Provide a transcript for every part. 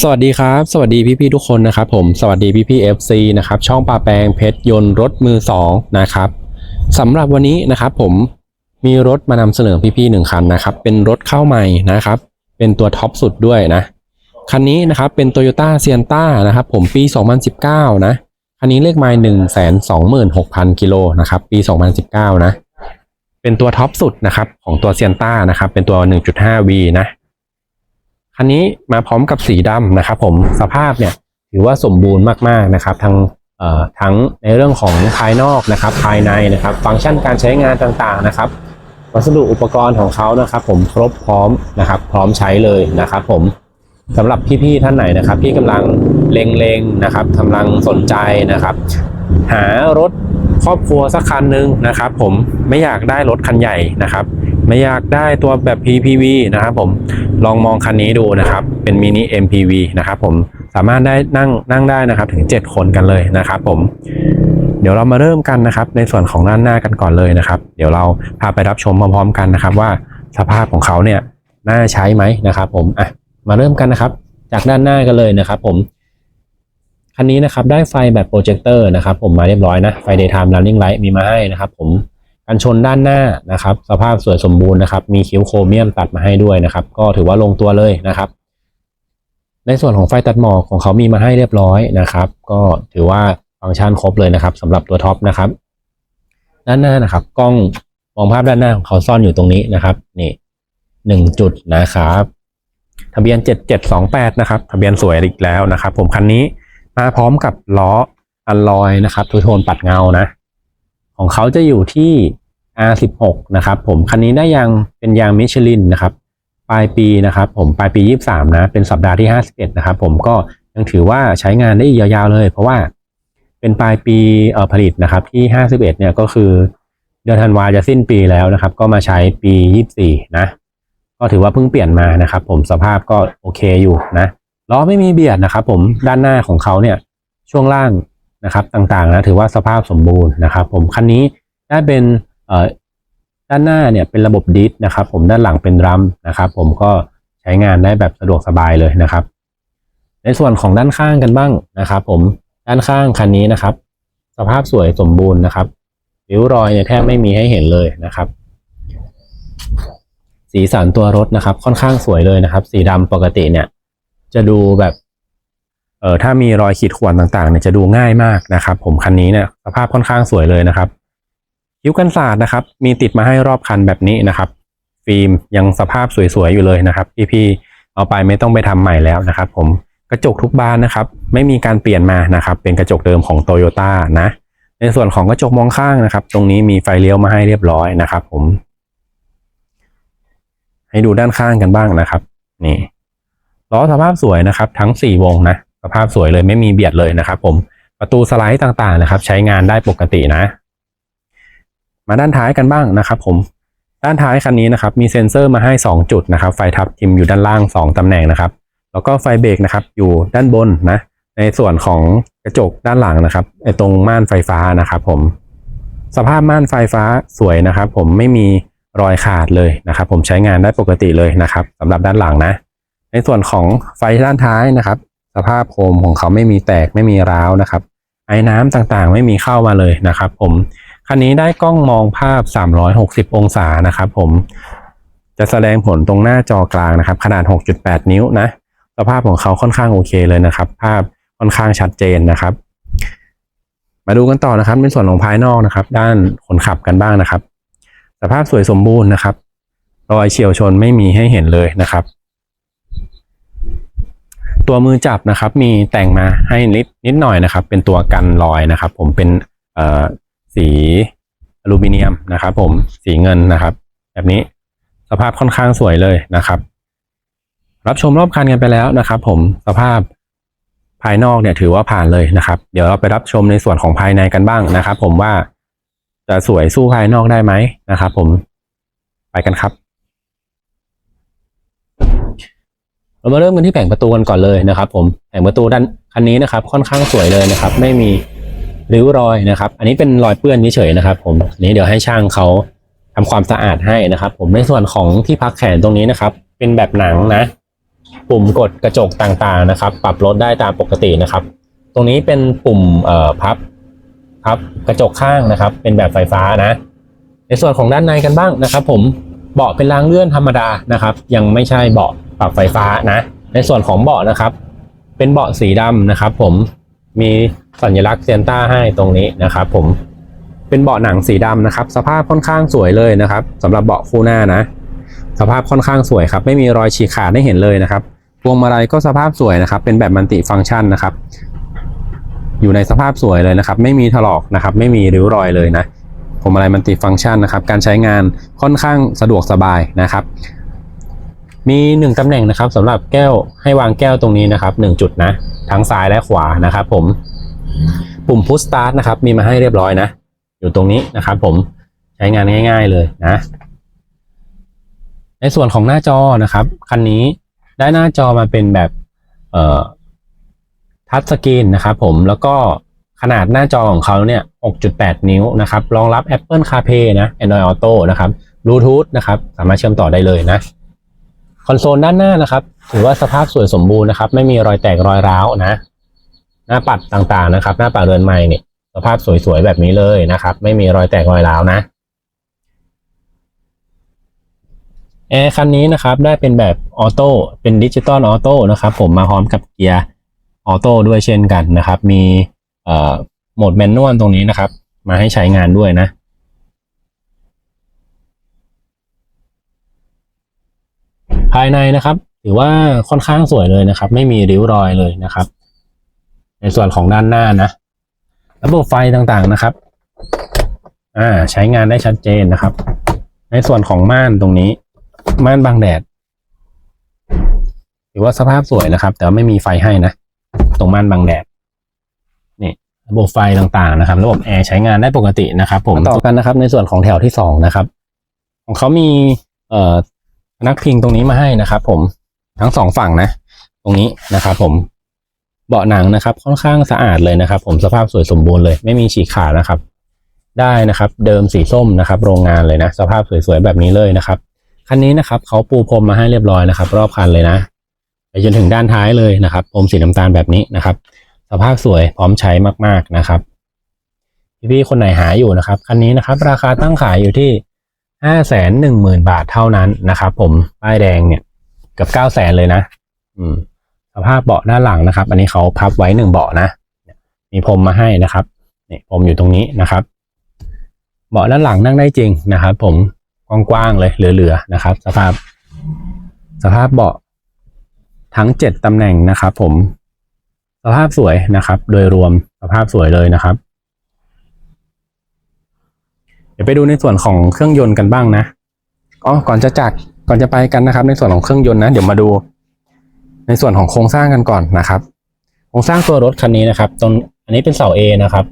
สวัสดีครับ สวัสดีพี่ๆทุกคนนะครับผมสวัสดีพี่ๆ FC นะครับช่องปาแปลงเพชรยนต์รถมือสองนะครับสำหรับวันนี้นะครับผมมีรถมานำเสนอพี่ๆหนึ่งคันนะครับเป็นรถเข้าใหม่นะครับ เป็นตัวท็อปสุดด้วยนะคันนี้นะครับเป็น Toyota s i e n t a นะครับผมปี 2019 นะ คันนี้เลขไมล์126,000 กิโลนะครับปี 2019 นะ เป็นตัวท็อปสุดนะครับของตัว s i e n t a นะครับเป็นตัว 1.5V นะ คันนี้มาพร้อมกับสีดำนะครับผมสภาพเนี่ยถือว่าสมบูรณ์มากๆนะครับทั้งทั้งในเรื่องของภายนอกนะครับ ภายในนะครับ ฟังก์ชันการใช้งานต่างๆนะครับ วัสดุอุปกรณ์ของเขานะครับ ผมครบพร้อมนะครับ พร้อมใช้เลยนะครับ ผมสำหรับพี่ๆท่านไหนนะครับ ที่กำลังเล็งๆนะครับกำลังสนใจนะครับ หารถครอบครัวสักคันหนึ่งนะครับ ผมไม่อยากได้รถคันใหญ่นะครับ ไม่อยากได้ตัวแบบ PPV นะครับผมลองมองคันนี้ดูนะครับ เป็นมินิ MPV นะครับผมสามารถได้นั่งนั่งได้นะครับถึง 7 คนกันเลยนะครับผมเดี๋ยวเรามาเริ่มกันนะครับ ในส่วนของด้านหน้ากันก่อนเลยนะครับ เดี๋ยวเราพาไปรับชมพร้อมๆกันนะครับ ว่าสภาพของเขาเนี่ยน่าใช้ไหมนะครับ ผมอะมาเริ่มกันนะครับ จากด้านหน้ากันเลยนะครับ ผมคันนี้นะครับได้ไฟแบบโปรเจคเตอร์นะครับ ผมมาเรียบร้อยนะไฟ daytime running light มีมาให้นะครับ ผม กันชนด้านหน้านะครับ สภาพสวยสมบูรณ์นะครับ มีคิ้วโครเมียมตัดมาให้ด้วยนะครับ ก็ถือว่าลงตัวเลยนะครับ ในส่วนของไฟตัดหมอกของเขามีมาให้เรียบร้อยนะครับ ก็ถือว่าฟังก์ชันครบเลยนะครับสำหรับตัวท็อปนะครับ ด้านหน้านะครับ กล้องมองภาพด้านหน้าของเขาซ่อนอยู่ตรงนี้นะครับนี่หนึ่งจุดนะครับ ทะเบียนเจ็ดเจ็ดสองแปดนะครับ ทะเบียนสวยอีกแล้วนะครับ ผมคันนี้มาพร้อมกับล้ออัลลอยนะครับทูโทนปัดเงานะ ของเขาจะอยู่ที่ R16 นะครับผมคันนี้ได้ยางเป็นยางมิชลินนะครับปลายปีนะครับผมปลายปี 23 นะ เป็นสัปดาห์ที่ 51 นะครับผมก็ยังถือว่าใช้งานได้ยาวๆเลย เพราะว่าเป็นปลายปีผลิตนะครับที่ 51 เนี่ยก็คือเดือนธันวาจะสิ้นปีแล้วนะครับ ก็มาใช้ปี 24 นะ ก็ถือว่าเพิ่งเปลี่ยนมานะครับ ผมสภาพก็โอเคอยู่นะล้อไม่มีเบียดนะครับ ผมด้านหน้าของเขาเนี่ยช่วงล่าง นะครับต่างๆนะถือว่าสภาพสมบูรณ์นะครับผมคันนี้ได้เป็นด้านหน้าเนี่ยเป็นระบบดิสนะครับผมด้านหลังเป็นรัมนะครับผมก็ใช้งานได้แบบสะดวกสบายเลยนะครับ ในส่วนของด้านข้างกันบ้างนะครับ ผมด้านข้างคันนี้นะครับ สภาพสวยสมบูรณ์นะครับริ้วรอยเนี่ยแทบไม่มีให้เห็นเลยนะครับ สีสันตัวรถนะครับ ค่อนข้างสวยเลยนะครับ สีดำปกติเนี่ย จะดูแบบ เอ่อถ้ามีรอยขีดข่วนต่างๆเนี่ยจะดูง่ายมากนะครับ ผมคันนี้เนี่ยสภาพค่อนข้างสวยเลยนะครับคิ้วกันศาสตร์นะครับ มีติดมาให้รอบคันแบบนี้นะครับ ฟิล์มยังสภาพสวยๆอยู่เลยนะครับพี่ๆเอาไปไม่ต้องไปทำใหม่แล้วนะครับ ผมกระจกทุกบานนะครับ ไม่มีการเปลี่ยนมานะครับ เป็นกระจกเดิมของโตโยต้านะ ในส่วนของกระจกมองข้างนะครับ ตรงนี้มีไฟเลี้ยวมาให้เรียบร้อยนะครับ ผม ให้ดูด้านข้างกันบ้างนะครับ นี่ล้อสภาพสวยนะครับ ทั้ง4วงนะ สภาพสวยเลยไม่มีเบียดเลยนะครับ ผมประตูสไลด์ต่างๆนะครับ ใช้งานได้ปกตินะ มาด้านท้ายกันบ้างนะครับ ผมด้านท้ายคันนี้นะครับ มีเซ็นเซอร์มาให้ 2 จุดนะครับ ไฟทับทิมอยู่ด้านล่าง 2ตำแหน่งนะครับ แล้วก็ไฟเบรกนะครับ อยู่ด้านบนนะ ในส่วนของกระจกด้านหลังนะครับไอตรงม่านไฟฟ้านะครับ ผม สภาพม่านไฟฟ้าสวยนะครับ ผมไม่มีรอยขาดเลยนะครับ ผมใช้งานได้ปกติเลยนะครับสำหรับด้านหลังนะ ในส่วนของไฟด้านท้ายนะครับ สภาพโคมของเขาไม่มีแตกไม่มีร้าวนะครับ ไอ้น้ำต่างๆ ไม่มีเข้ามาเลยนะครับ ผมคันนี้ได้กล้องมองภาพ 360 องศานะครับ ผมจะแสดงผลตรงหน้าจอกลางนะครับ ขนาด 6.8 นิ้วนะ สภาพของเขาค่อนข้างโอเคเลยนะครับ ภาพค่อนข้างชัดเจนนะครับ มาดูกันต่อนะครับในส่วนของภายนอกนะครับ ด้านคนขับกันบ้างนะครับ สภาพสวยสมบูรณ์นะครับรอยเฉียวชนไม่มีให้เห็นเลยนะครับ ตัวมือจับนะครับ มีแต่งมาให้นิดนิดหน่อยนะครับ เป็นตัวกันรอยนะครับ ผมเป็นเอ่อสีอลูมิเนียมนะครับ ผมสีเงินนะครับ แบบนี้สภาพค่อนข้างสวยเลยนะครับ รับชมรอบคันกันไปแล้วนะครับ ผมสภาพภายนอกเนี่ยถือว่าผ่านเลยนะครับ เดี๋ยวเราไปรับชมในส่วนของภายในกันบ้างนะครับ ผมว่าจะสวยสู้ภายนอกได้ไหมนะครับ ผมไปกันครับ เรามาเริ่มกันที่แผงประตูกันก่อนเลยนะครับ ผมแผงประตูด้านคันนี้นะครับ ค่อนข้างสวยเลยนะครับ ไม่มีริ้วรอยนะครับ อันนี้เป็นรอยเปื้อนเฉยๆนะครับ ผมนนี้เดี๋ยวให้ช่างเขาทำความสะอาดให้นะครับ ผมในส่วนของที่พักแขนตรงนี้นะครับ เป็นแบบหนังนะ ปุ่มกดกระจกต่างๆนะครับ ปรับลดได้ตามปกตินะครับ ตรงนี้เป็นปุ่มเอ่อพับพับกระจกข้างนะครับ เป็นแบบไฟฟ้านะ ในส่วนของด้านในกันบ้างนะครับ ผมเบาะเป็นรางเลื่อนธรรมดานะครับ ยังไม่ใช่เบาะ ปรับไฟฟ้านะ ในส่วนของเบาะนะครับ เป็นเบาะสีดำนะครับ ผมมีสัญลักษณ์เซนต้าให้ตรงนี้นะครับ ผมเป็นเบาะหนังสีดำนะครับ สภาพค่อนข้างสวยเลยนะครับสำหรับเบาะคู่หน้านะ สภาพค่อนข้างสวยครับ ไม่มีรอยฉีกขาดให้เห็นเลยนะครับพวงมาลัยก็สภาพสวยนะครับ เป็นแบบมัลติฟังก์ชันนะครับ อยู่ในสภาพสวยเลยนะครับ ไม่มีถลอกนะครับ ไม่มีริ้วรอยเลยนะพวงมาลัยมัลติฟังก์ชันนะครับ การใช้งานค่อนข้างสะดวกสบายนะครับ มีหนึ่งตำแหน่งนะครับสำหรับแก้วให้วางแก้วตรงนี้นะครับหนึ่งจุดนะ ทั้งซ้ายและขวานะครับผม ปุ่มพุชสตาร์ทนะครับ มีมาให้เรียบร้อยนะ อยู่ตรงนี้นะครับผมใช้งานง่าย ๆเลยนะ ในส่วนของหน้าจอนะครับคันนี้ได้หน้าจอมาเป็นแบบเอ่อทัชสกรีนนะครับผมแล้วก็ขนาดหน้าจอของเขาเนี่ย 6.8 นิ้วนะครับ รองรับ Apple CarPlay นะ Android Auto นะครับ Bluetooth นะครับ สามารถเชื่อมต่อได้เลยนะ คอนโซลด้านหน้านะครับ ถือว่าสภาพสวยสมบูรณ์นะครับ ไม่มีรอยแตกรอยร้าวนะ หน้าปัดต่างๆนะครับ หน้าปัดเรือนไม้เนี่ยสภาพสวยๆแบบนี้เลยนะครับ ไม่มีรอยแตกรอยร้าวนะแอร์คันนี้นะครับได้เป็นแบบออโต้เป็นดิจิตอลออโต้นะครับ ผมมาพร้อมกับเกียร์ออโต้ด้วยเช่นกันนะครับ มีโหมดแมนนวลตรงนี้นะครับ มาให้ใช้งานด้วยนะ ภายในนะครับถือว่าค่อนข้างสวยเลยนะครับ ไม่มีริ้วรอยเลยนะครับ ในส่วนของด้านหน้านะ ระบบไฟต่างๆนะครับ อ่า ใช้งานได้ชัดเจนนะครับ ในส่วนของม่านตรงนี้ ม่านบังแดดถือว่าสภาพสวยนะครับ แต่ว่าไม่มีไฟให้นะ ตรงม่านบังแดดนี่ระบบไฟต่างๆนะครับ ระบบแอร์ใช้งานได้ปกตินะครับ ผมต่อกันนะครับ ในส่วนของแถวที่สองนะครับ ของเขามีเอ่อ นักพิงตรงนี้มาให้นะครับ ผมทั้งสองฝั่งนะ ตรงนี้นะครับผมเบาะหนังนะครับ ค่อนข้างสะอาดเลยนะครับ ผมสภาพสวยสมบูรณ์เลย ไม่มีฉีกขาดนะครับ ได้นะครับ เดิมสีส้มนะครับ โรงงานเลยนะ สภาพสวยๆแบบนี้เลยนะครับคันนี้นะครับเขาปูพรมมาให้เรียบร้อยนะครับ รอบคันเลยนะไปจนถึงด้านท้ายเลยนะครับพรมสีน้ำตาลแบบนี้นะครับ สภาพสวยพร้อมใช้มากๆนะครับพี่ๆคนไหนหาอยู่นะครับคันนี้นะครับ ราคาตั้งขายอยู่ที่ ห้าแสนหนึ่งหมื่นบาทเท่านั้นนะครับผมป้ายแดงเนี่ยเกับเก้าแสนเลยนะ อืมสภาพเบาะด้านหลังนะครับ อันนี้เขาพับไว้หนึ่งเบาะนะมีพรมมาให้นะครับนี่พรมอยู่ตรงนี้นะครับ เบาะด้านหลังนั่งได้จริงนะครับ ผมกว้างๆเลยเหลือๆนะครับ สภาพ สภาพเบาะทั้งเจ็ดตำแหน่งนะครับ ผมสภาพสวยนะครับ โดยรวมสภาพสวยเลยนะครับ เดี๋ยวไปดูในส่วนของเครื่องยนต์กันบ้างนะอ๋อก่อนจะจากก่อนจะไปกันนะครับ ในส่วนของเครื่องยนต์นะ เดี๋ยวมาดู ในส่วนของโครงสร้างกันก่อนนะครับ โครงสร้างตัวรถคันนี้นะครับตรงอันนี้เป็นเสา A นะครับ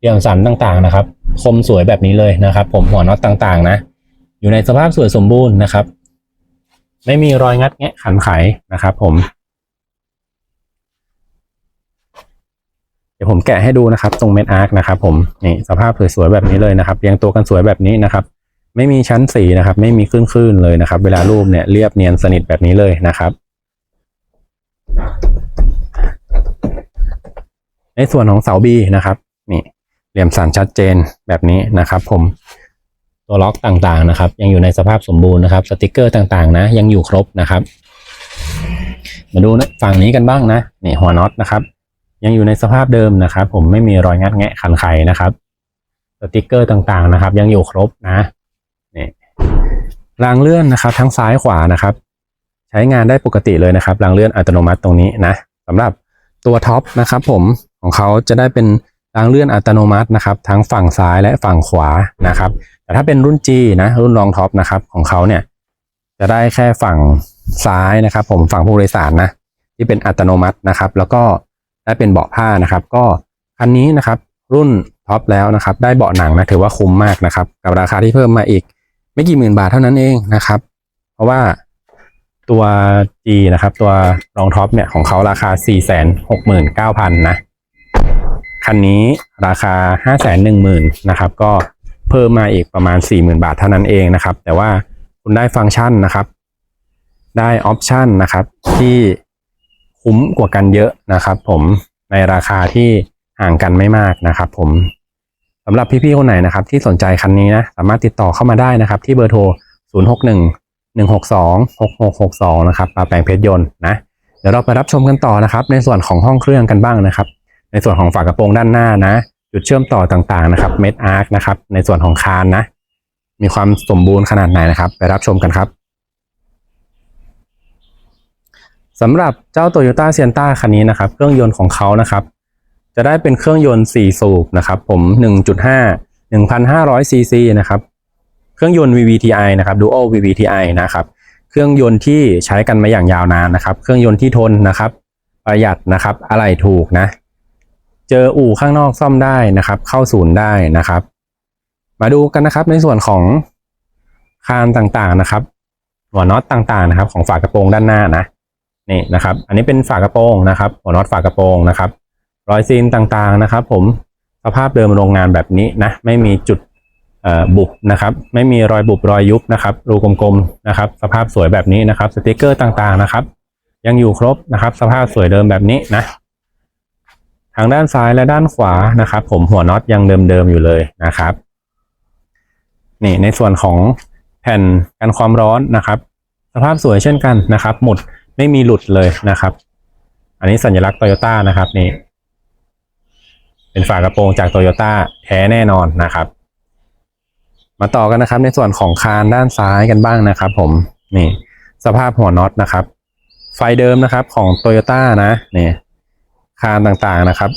เรียงสันต่างๆนะครับ คมสวยแบบนี้เลยนะครับ ผมหัวน็อตต่างๆ นะ อยู่ในสภาพสวยสมบูรณ์นะครับ ไม่มีรอยงัดแงะขันไขนะครับ ผม เดี๋ยวผมแกะให้ดูนะครับ ตรงเม็ดอาร์คนะครับผมนี่สภาพสวยๆแบบนี้เลยนะครับเรียงตัวกันสวยแบบนี้นะครับ ไม่มีชั้นสีนะครับ ไม่มีคลื่นๆเลยนะครับ เวลารูปเนี่ยเรียบเนียนสนิทแบบนี้เลยนะครับ ในส่วนของเสาบีนะครับนี่เหลี่ยมสันชัดเจนแบบนี้นะครับ ผมตัวล็อกต่างๆนะครับ ยังอยู่ในสภาพสมบูรณ์นะครับ สติกเกอร์ต่างๆ นะ ยังอยู่ครบนะครับ มาดูนะฝั่งนี้กันบ้างนะนี่หัวน็อตนะครับ ยังอยู่ในสภาพเดิมนะครับ ผมไม่มีรอยงัดแงะขันไขนะครับสติกเกอร์ต่างๆนะครับ ยังอยู่ครบนะนี่รางเลื่อนนะครับ ทั้งซ้ายขวานะครับ ใช้งานได้ปกติเลยนะครับรางเลื่อนอัตโนมัติตรงนี้นะสำหรับตัวท็อปนะครับ ผมของเขาจะได้เป็นรางเลื่อนอัตโนมัตินะครับ ทั้งฝั่งซ้ายและฝั่งขวานะครับ แต่ถ้าเป็นรุ่น G นะรุ่นรองท็อปนะครับของเขาเนี่ยจะได้แค่ฝั่งซ้ายนะครับ ผมฝั่งผู้โดยสารนะที่เป็นอัตโนมัตินะครับ แล้วก็ ได้เป็นเบาะผ้านะครับ ก็คันนี้นะครับรุ่นท็อปแล้วนะครับ ได้เบาะหนังนะถือว่าคุ้มมากนะครับ กับราคาที่เพิ่มมาอีก ไม่กี่หมื่นบาทเท่านั้นเองนะครับ เพราะว่าตัว G นะครับ ตัวรองท็อปเนี่ยของเขาราคา 469,000 นะ คันนี้ราคา 510,000นะครับ ก็เพิ่มมาอีกประมาณ 40,000 บาทเท่านั้นเองนะครับ แต่ว่าคุณได้ฟังก์ชันนะครับ ได้ออปชันนะครับที่ คุ้มกว่ากันเยอะนะครับผมในราคาที่ห่างกันไม่มากนะครับผมสำหรับพี่ๆคนไหนนะครับ ที่สนใจคันนี้นะสามารถติดต่อเข้ามาได้นะครับ ที่เบอร์โทร 061 162 6662 นะครับปาแปลงเพชรยนต์นะเดี๋ยวเราไปรับชมกันต่อนะครับ ในส่วนของห้องเครื่องกันบ้างนะครับ ในส่วนของฝากระโปรงด้านหน้านะ จุดเชื่อมต่อต่างๆนะครับเม็ดอาร์คนะครับในส่วนของคานนะ มีความสมบูรณ์ขนาดไหนนะครับ ไปรับชมกันครับ สำหรับเจ้า Toyota s i e n t a คันนี้นะครับ เครื่องยนต์ของเขานะครับ จะได้เป็นเครื่องยนต์ 4 สูบนะครับ ผม 1.5 1,500 ซีซีนะครับ เครื่องยนต์ VVTi นะครับ Dual VVTi นะครับ เครื่องยนต์ที่ใช้กันมาอย่างยาวนานนะครับ เครื่องยนต์ที่ทนนะครับ ประหยัดนะครับ อะไรถูกนะ เจออู่ข้างนอกซ่อมได้นะครับ เข้าศูนย์ได้นะครับ มาดูกันนะครับในส่วนของคานต่างๆนะครับ หัวน็อตต่างๆนะครับ ของฝากระโปรงด้านหน้านะ นี่นะครับ อันนี้เป็นฝากระโปรงนะครับ หัวน็อตฝากระโปรงนะครับ รอยซีนต่างๆนะครับ ผมสภาพเดิมโรงงานแบบนี้นะ ไม่มีจุดบุบนะครับ ไม่มีรอยบุบรอยยุบนะครับ รูกลมๆนะครับ สภาพสวยแบบนี้นะครับ สติกเกอร์ต่างๆนะครับ ยังอยู่ครบนะครับ สภาพสวยเดิมแบบนี้นะ ทางด้านซ้ายและด้านขวานะครับ ผมหัวน็อตยังเดิมๆอยู่เลยนะครับ นี่ในส่วนของแผ่นกันความร้อนนะครับ สภาพสวยเช่นกันนะครับ หมุด ไม่มีหลุดเลยนะครับ อันนี้สัญลักษณ์โตโยต้านะครับนี่ เป็นฝากระโปรงจากโตโยต้าแท้แน่นอนนะครับ มาต่อกันนะครับ ในส่วนของคานด้านซ้ายกันบ้างนะครับ ผมนี่สภาพหัวน็อตนะครับ ไฟเดิมนะครับของโตโยต้านะนี่คานต่างๆนะครับ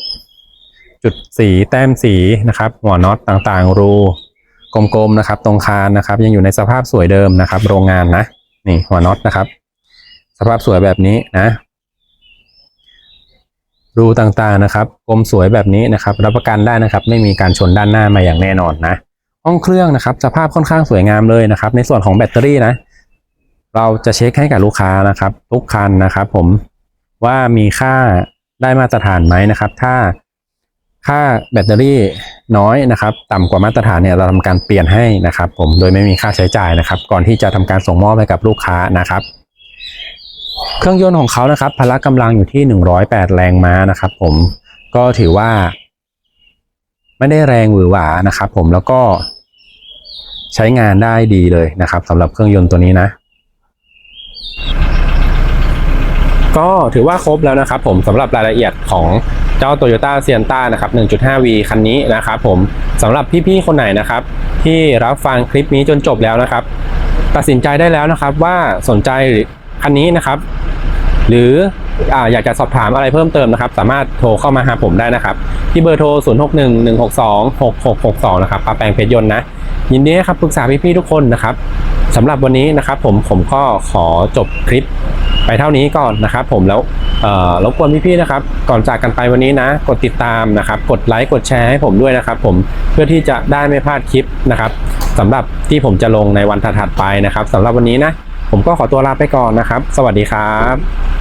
จุดสีแต้มสีนะครับ หัวน็อตต่างๆ รูกลมๆนะครับ ตรงคานนะครับ ยังอยู่ในสภาพสวยเดิมนะครับ โรงงานนะนี่หัวน็อตนะครับ สภาพสวยแบบนี้นะ รูต่างๆนะครับกลมสวยแบบนี้นะครับ รับประกันได้นะครับ ไม่มีการชนด้านหน้ามาอย่างแน่นอนนะ ห้องเครื่องนะครับ สภาพค่อนข้างสวยงามเลยนะครับ ในส่วนของแบตเตอรี่นะ เราจะเช็คให้กับลูกค้านะครับ ทุกคันนะครับ ผมว่ามีค่าได้มาตรฐานไหมนะครับ ถ้าค่าแบตเตอรี่น้อยนะครับ ต่ำกว่ามาตรฐานเนี่ยเราทำการเปลี่ยนให้นะครับ ผมโดยไม่มีค่าใช้จ่ายนะครับ ก่อนที่จะทำการส่งมอบให้กับลูกค้านะครับ เครื่องยนต์ของเขานะครับพละกำลังอยู่ที่ 108 แรงม้านะครับผมก็ถือว่า ไม่ได้แรงหวือหวานะครับผมแล้วก็ใช้งานได้ดีเลยนะครับสำหรับเครื่องยนต์ตัวนี้นะ ก็ถือว่าครบแล้วนะครับผมสำหรับรายละเอียดของเจ้า Toyota s i e n t a นะครับ 1.5V คันนี้นะครับผมสำหรับพี่ๆคนไหนนะครับ ที่รับฟังคลิปนี้จนจบแล้วนะครับ ตัดสินใจได้แล้วนะครับว่าสนใจ คันนี้นะครับ หรือออยากจะสอบถามอะไรเพิ่มเติมนะครับ สามารถโทรเข้ามาหาผมได้นะครับ ที่เบอร์โทร 0611626662 นะครับป้าแปลงเพชรยนต์นะ ยินดีครับปรึกษาพี่ๆทุกคนนะครับสำหรับวันนี้นะครับ ผมผมก็ขอจบคลิปไปเท่านี้ก่อนนะครับ ผมแล้วรบกวนพี่ๆนะครับ ก่อนจากกันไปวันนี้นะ กดติดตามนะครับ กดไลค์กดแชร์ให้ผมด้วยนะครับ ผมเพื่อที่จะได้ไม่พลาดคลิปนะครับสำหรับที่ผมจะลงในวันถัดๆไปนะครับสำหรับวันนี้นะ ผมก็ขอตัวลาไปก่อนนะครับ สวัสดีครับ